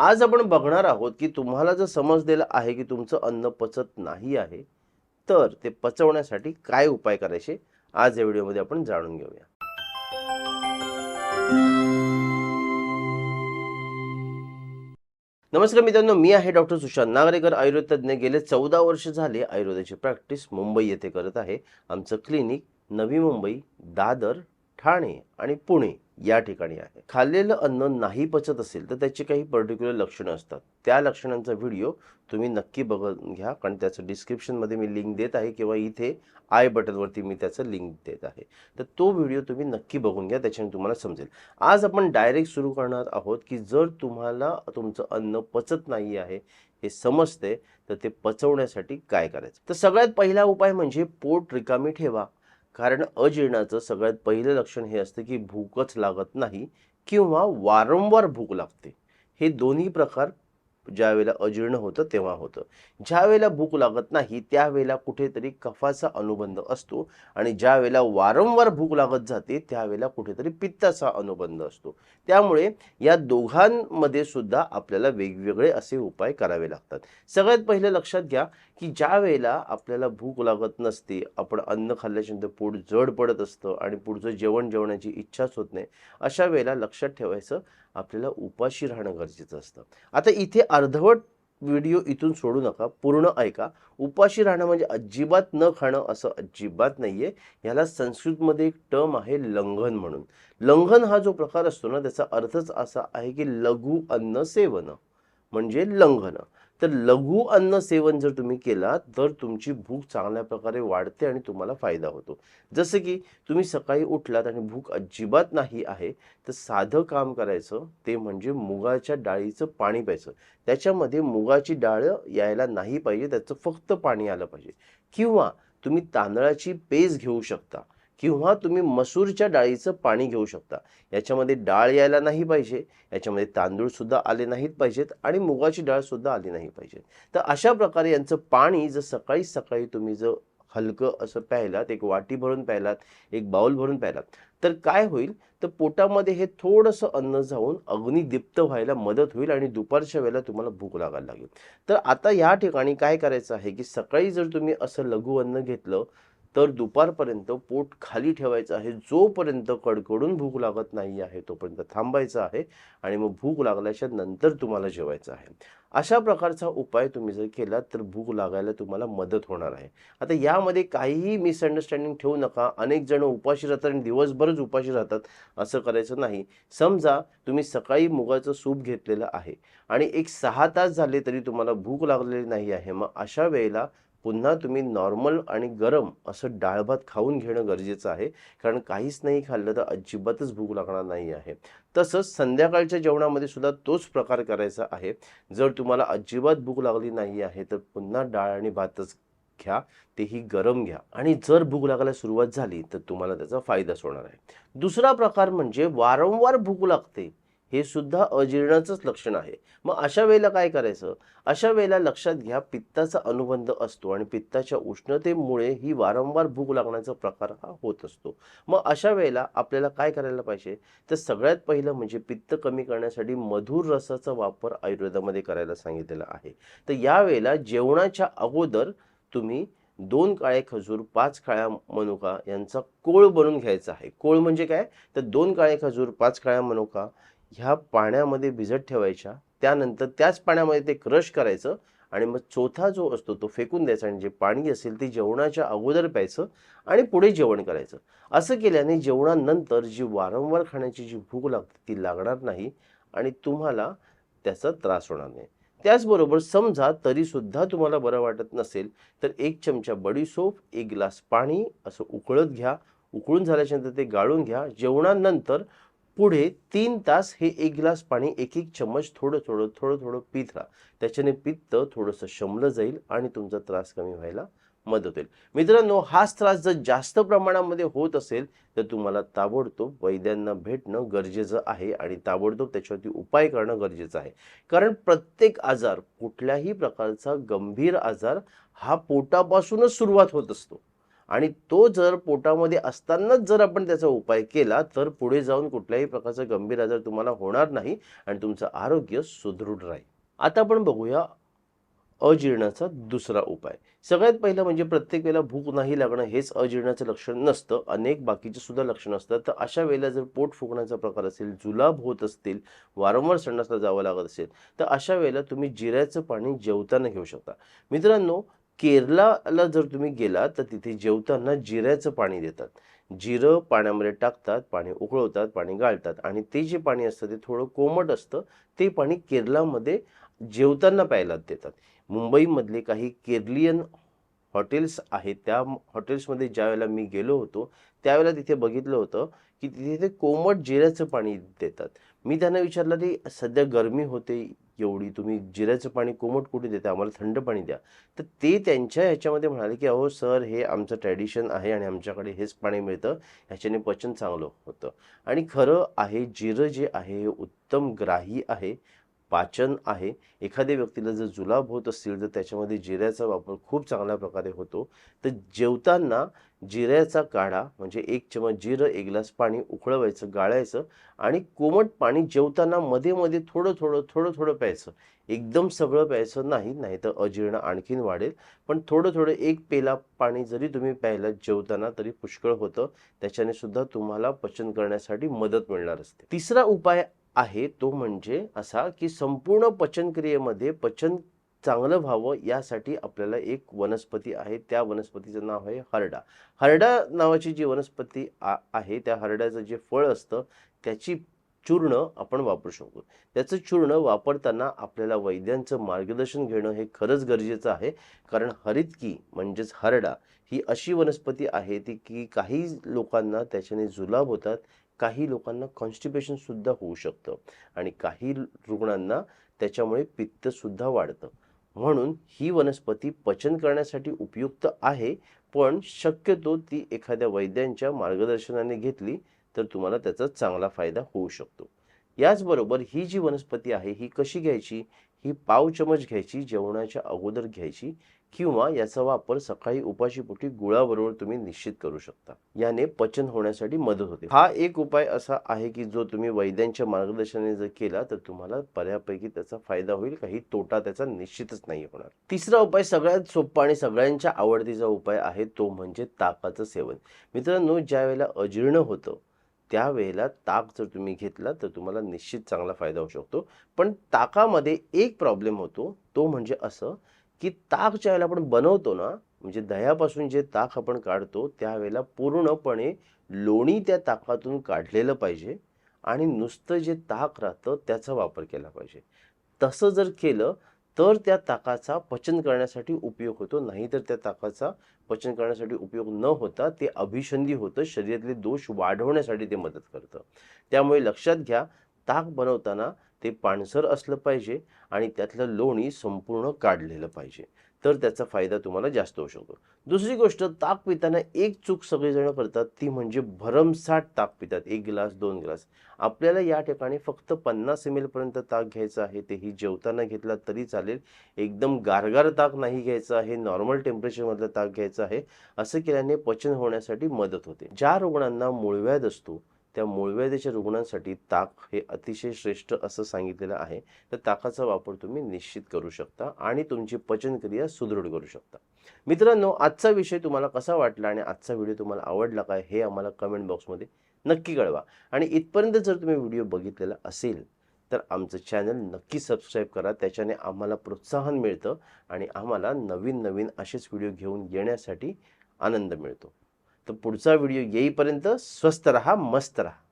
आज आपण बघणार आहोत की तुम्हाला जर समजलेलं आहे की तुमचं अन्न पचत नाही आहे तर ते पचवण्यासाठी काय उपाय करायचे? आज या व्हिडिओमध्ये आपण जाणून घेऊया. नमस्कार मित्रांनो मी आहे डॉक्टर सुशांत नागरेकर आयुर्वेद तज्ज्ञ गेले चौदा वर्ष झाले आयुर्वेदाची प्रॅक्टिस मुंबई येथे करत आहे. आमचं क्लिनिक नवी मुंबई दादर ठाणे आणि पुणे. या ठिकाणी आहे. खाल्लेलं अन्न नाही पचत असेल तर त्याची काही पर्टिक्युलर लक्षणं असतात. त्या लक्षणांचा व्हिडिओ तुम्ही नक्की बघून घ्या. कारण त्याचं डिस्क्रिप्शनमध्ये मी लिंक देत आहे किंवा इथे आय बटनवरती मी त्याचं लिंक देत आहे. तर तो व्हिडिओ तुम्ही नक्की बघून घ्या. त्याच्याने तुम्हाला समजेल. आज आपण डायरेक्ट सुरू करणार आहोत की जर तुम्हाला तुमचं अन्न पचत नाही आहे हे समजते तर ते पचवण्यासाठी काय करायचं? तर सगळ्यात पहिला उपाय म्हणजे पोट रिकामी ठेवा. कारण अजीर्णाचं सगळ्यात पहिलं लक्षण हे असतं की भूकच लागत नाही किंवा वारंवार भूक लागते. हे दोन्ही प्रकार ज्या वेळेला अजीर्ण होतं तेव्हा होतं. ज्या वेळेला भूक लागत नाही त्यावेळेला कुठेतरी कफाचा अनुबंध असतो आणि ज्या वेळेला वारंवार भूक लागत जाते त्यावेळेला कुठेतरी पित्ताचा अनुबंध असतो. त्यामुळे या दोघांमध्ये सुद्धा आपल्याला वेगवेगळे असे उपाय करावे लागतात. सगळ्यात पहिलं लक्षात घ्या की ज्या वेळेला आपल्याला भूक लागत नसते आपण अन्न खाल्ल्याच्यानंतर पोट जड पडत असतं आणि पुढचं जेवण जेवण्याची इच्छाच होत नाही अशा वेळेला लक्षात ठेवायचं आपल्याला उपाशी राहणं गरजेचं असतं. आता इथे अर्धवट व्हिडिओ इथून सोडू नका पूर्ण ऐका. उपाशी राहणं म्हणजे अजिबात न खाणं असं अजिबात नाही आहे ह्याला संस्कृतमध्ये एक टर्म आहे लंघन म्हणून. लंघन हा जो प्रकार असतो ना त्याचा अर्थच असा आहे की लघु अन्न सेवन म्हणजे लंघन. तर लघु अन्न सेवन जर तुम्ही केला तर तुमची भूक चांगल्या प्रकारे वाढते आणि तुम्हाला फायदा होतो. जसं की तुम्ही सकाळी उठलात आणि भूक अजिबात नाही आहे तर साधं काम करायचं ते म्हणजे मुगाच्या डाळीचं पाणी प्यायचं. त्याच्यामध्ये मुगाची डाळ यायला नाही पाहिजे त्याचं फक्त पाणी आलं पाहिजे. किंवा तुम्ही तांदळाची पेज घेऊ शकता. किंवा तुम्ही मसूरच्या डाळीचं पाणी घेऊ शकता. याच्यामध्ये डाळ यायला नाही पाहिजे. याच्यामध्ये तांदूळसुद्धा आले नाहीत पाहिजेत आणि मुगाची डाळसुद्धा आली नाही पाहिजे तर अशा प्रकारे यांचं पाणी जर सकाळी सकाळी तुम्ही जर हलकं असं प्यायलात एक वाटी भरून प्यायलात एक बाउल भरून प्यायलात तर काय होईल? तर पोटामध्ये हे थोडंसं अन्न जाऊन अग्निदीप्त व्हायला मदत होईल आणि दुपारच्या वेळेला तुम्हाला भूक लागायला लागेल. तर आता या ठिकाणी काय करायचं आहे की सकाळी जर तुम्ही असं लघु अन्न घेतलं तर दुपारपर्यंत पोट खाली ठेवायचं आहे. जोपर्यंत कडकडून भूक लागत नाही आहे तोपर्यंत थांबायचं आहे आणि मग भूक लागल्याच्या नंतर तुम्हाला जेवायचं आहे. अशा प्रकारचा उपाय तुम्ही जर केला तर भूक लागायला तुम्हाला मदत होणार आहे. आता यामध्ये काहीही मिसअंडरस्टँडिंग ठेवू नका. अनेक जण उपाशी राहतात आणि दिवसभरच उपाशी राहतात असं करायचं नाही. समजा तुम्ही सकाळी मुगाचं सूप घेतलेलं आहे आणि एक सहा तास झाले तरी तुम्हाला भूक लागलेली नाही आहे. मग अशा वेळेला पुन्हा तुम्ही नॉर्मल आणि गरम असं डाळ भात खाऊन घेणं गरजेचं आहे. कारण काहीच नाही खाल्लं तर अजिबातच भूक लागणार नाही आहे. तसंच संध्याकाळच्या जेवणामध्ये सुद्धा तोच प्रकार करायचा आहे. जर तुम्हाला अजिबात भूक लागली नाही आहे तर पुन्हा डाळ आणि भातच घ्या तेही गरम घ्या. आणि जर भूक लागायला सुरुवात झाली तर तुम्हाला त्याचा फायदाच होणार आहे. दुसरा प्रकार म्हणजे वारंवार भूक लागते. हे सुद्धा अजीर्णाचंच लक्षण आहे. मग अशा वेळेला काय करायचं? अशा वेळेला लक्षात घ्या पित्ताचा अनुबंध असतो आणि पित्ताच्या उष्णतेमुळे ही वारंवार भूक लागण्याचा प्रकार हा होत असतो. मग अशा वेळेला आपल्याला काय करायला पाहिजे? तर सगळ्यात पहिलं म्हणजे पित्त कमी करण्यासाठी मधुर रसाचा वापर आयुर्वेदामध्ये करायला सांगितलेला आहे. तर यावेळेला जेवणाच्या अगोदर तुम्ही दोन काळे खजूर पाच काळ्या मनुका यांचा कोळ बनवून घ्यायचा आहे. कोळ म्हणजे काय? तर दोन काळे खजूर पाच काळ्या मनुका ह्या पाण्यामध्ये भिजत ठेवायच्या त्यानंतर त्याच पाण्यामध्ये ते क्रश करायचं आणि मग चौथा जो असतो तो फेकून द्यायचा आणि जे पाणी असेल ते जेवणाच्या अगोदर प्यायचं आणि पुढे जेवण करायचं. असं केल्याने जेवणानंतर जी वारंवार खाण्याची जी भूक लागते ती लागणार नाही आणि तुम्हाला त्याचा त्रास होणार नाही. त्याचबरोबर समजा तरीसुद्धा तुम्हाला बरं वाटत नसेल तर एक चमचा बडीसोप एक ग्लास पाणी असं उकळत घ्या. उकळून झाल्याच्यानंतर ते गाळून घ्या. जेवणानंतर पुढे तीन तास हे एक ग्लास पाणी एक एक चम्मच थोडं थोडं थोडं थोडं पित राहा. त्याच्याने पित्त थोडंसं शमलं जाईल आणि तुमचा त्रास कमी व्हायला मदत होईल. मित्रांनो हाच त्रास जर जास्त प्रमाणामध्ये होत असेल तर तुम्हाला ताबडतोब वैद्यांना भेटणं गरजेचं आहे आणि ताबडतोब त्याच्यावरती उपाय करणं गरजेचं आहे. कारण प्रत्येक आजार कुठल्याही प्रकारचा गंभीर आजार हा पोटापासूनच सुरुवात होत असतो. आणि तो जर पोटामध्ये असतानाच जर आपण त्याचा उपाय केला तर पुढे जाऊन कुठल्याही प्रकारचा गंभीर आजार तुम्हाला होणार नाही आणि तुमचं आरोग्य सुदृढ राहील. आता आपण बघूया अजीर्णाचा दुसरा उपाय. सगळ्यात पहिलं म्हणजे प्रत्येक वेळेला भूक नाही लागणं हेच अजीर्णाचं लक्षण नसतं. अनेक बाकीचे सुद्धा लक्षणं असतात. तर अशा वेळेला जर पोट फुगण्याचा प्रकार असेल जुलाब होत असतील वारंवार संडासला जावं लागत असेल तर अशा वेळेला तुम्ही जिऱ्याचं पाणी जेवताना घेऊ शकता. मित्रांनो केरलाला जर तुम्ही गेला तर तिथे जेवताना जिऱ्याचं पाणी देतात. जिरं पाण्यामध्ये टाकतात पाणी उकळवतात पाणी गाळतात. आणि ते जे पाणी असतं ते थोडं कोमट असतं ते पाणी केरलामध्ये जेवताना प्यायला देतात. मुंबईमधले काही केरलियन हॉटेल्स आहेत त्या हॉटेल्समध्ये ज्यावेळेला मी गेलो होतो त्यावेळेला तिथे बघितलं होतं की तिथे ते कोमट जिऱ्याचं पाणी देतात. मी त्यांना विचारलं की सध्या गरमी होते एवढी तुम्ही जिऱ्याचं पाणी कोमट कुठे देता? आम्हाला थंड पाणी द्या. तर ते त्यांच्या ह्याच्यामध्ये म्हणाले की अहो सर हे आमचं ट्रॅडिशन आहे आणि आमच्याकडे हेच पाणी मिळतं. ह्याच्याने पचन चांगलं होतं. आणि खरं आहे जिरं जे आहे हे उत्तम ग्राही आहे. पाचन आहे. एखाद्या व्यक्तीला जर जुलाब होत असतील तर त्याच्यामध्ये जिऱ्याचा वापर खूप चांगल्या प्रकारे होतो. तर जेवताना जिऱ्याचा काढा म्हणजे एक चमच जिरं एक ग्लास पाणी उकळवायचं गाळायचं आणि कोमट पाणी जेवताना मध्ये मध्ये थोडं थोडं थोडं थोडं प्यायचं. एकदम सगळं प्यायचं नाही नाही तर अजीर्ण आणखीन वाढेल. पण थोडं थोडं एक पेला पाणी जरी तुम्ही प्यायला जेवताना तरी पुष्कळ होतं. त्याच्याने सुद्धा तुम्हाला पचन करण्यासाठी मदत मिळणार असते. तिसरा उपाय आहे तो म्हणजे असा की संपूर्ण पचनक्रियेमध्ये पचन चांगलं व्हावं यासाठी आपल्याला एक वनस्पती आहे. त्या वनस्पतीचं नाव आहे हरडा. हरडा नावाची जी वनस्पती आहे त्या हरड्याचं जे फळ असतं त्याची चूर्ण आपण वापरू शकतो. त्याचं चूर्ण वापरताना आपल्याला वैद्यांचं मार्गदर्शन घेणं हे खरंच गरजेचं आहे. कारण हरितकी म्हणजेच हरडा ही अशी वनस्पती आहे ती की काही लोकांना त्याच्याने जुलाब होतात काही लोकांना कॉन्स्टिपेशन सुद्धा होऊ शकतं. आणि काही रुग्णांना त्याच्यामुळे पित्त सुद्धा वाढतं. म्हणून ही वनस्पती पचन करण्यासाठी उपयुक्त आहे पण शक्यतो ती एखाद्या वैद्यांच्या मार्गदर्शनाने घेतली तर तुम्हाला त्याचा चांगला फायदा होऊ शकतो. याचबरोबर ही जी वनस्पती आहे ही कशी घ्यायची? ही पाव चमच घ्यायची जेवणाच्या अगोदर घ्यायची. किंवा याचा वापर सकाळी उपाशीपोटी गुळाबरोबर तुम्ही निश्चित करू शकता. याने पचन होण्यासाठी मदत होते. हा एक उपाय असा आहे की जो तुम्ही वैद्यांच्या मार्गदर्शनाने जर केला तर तुम्हाला बऱ्यापैकी त्याचा फायदा होईल. काही तोटा त्याचा निश्चितच नाही होणार. तिसरा उपाय सगळ्यात सोपा आणि सगळ्यांच्या आवडतीचा उपाय आहे तो म्हणजे ताकाचं सेवन. मित्रांनो ज्या वेळेला अजीर्ण होतं त्यावेळेला ताक जर तुम्ही घेतला तर तुम्हाला निश्चित चांगला फायदा होऊ शकतो. पण ताकामध्ये एक प्रॉब्लेम होतो तो म्हणजे असं की ताक ज्या वेळेला आपण बनवतो ना म्हणजे दह्यापासून जे ताक आपण काढतो त्यावेळेला पूर्णपणे लोणी त्या ताकातून काढलेलं पाहिजे आणि नुसतं जे ताक राहतं त्याचा वापर केला पाहिजे. तसं जर केलं तर त्या ताकाचा पचन करण्यासाठी उपयोग होतो. नाहीतर त्या ताकाचा पचन करण्यासाठी उपयोग न होता ते अभिषंधी होतं शरीरातले दोष वाढवण्यासाठी ते मदत करतं. त्यामुळे लक्षात घ्या ताक बनवताना ते पाणसर असलं पाहिजे आणि त्यातलं लोणी संपूर्ण काढलेलं पाहिजे. तर त्याचा फायदा तुम्हाला जास्त होऊ शकतो. दुसरी गोष्ट ताक पिताना एक चूक सगळेजण करतात ती म्हणजे भरमसाठ ताक पितात. एक ग्लास दोन ग्लास. आपल्याला या ठिकाणी फक्त पन्नास एम पर्यंत ताक घ्यायचं आहे तेही जेवताना घेतला तरी चालेल. एकदम गारगार ताक नाही घ्यायचं आहे नॉर्मल टेम्परेचरमधलं ताक घ्यायचं आहे असं केल्याने पचन होण्यासाठी मदत होते. ज्या रुग्णांना मूळव्याध असतो त्या मूळव्याधीच्या रुग्णांसाठी ताक हे अतिशय श्रेष्ठ असं सांगितलेलं आहे. तर ताकाचा वापर तुम्ही निश्चित करू शकता आणि तुमची पचनक्रिया सुदृढ करू शकता. मित्रांनो आजचा विषय तुम्हाला कसा वाटला आणि आजचा व्हिडिओ तुम्हाला आवडला काय हे आम्हाला कमेंट बॉक्समध्ये नक्की कळवा. आणि इथपर्यंत जर तुम्ही व्हिडिओ बघितलेला असेल तर आमचं चॅनल नक्की सबस्क्राईब करा. त्याच्याने आम्हाला प्रोत्साहन मिळतं आणि आम्हाला नवीन नवीन असेच व्हिडिओ घेऊन येण्यासाठी आनंद मिळतो. तर पुढचा व्हिडिओ येईपर्यंत स्वस्त रहा मस्त रहा.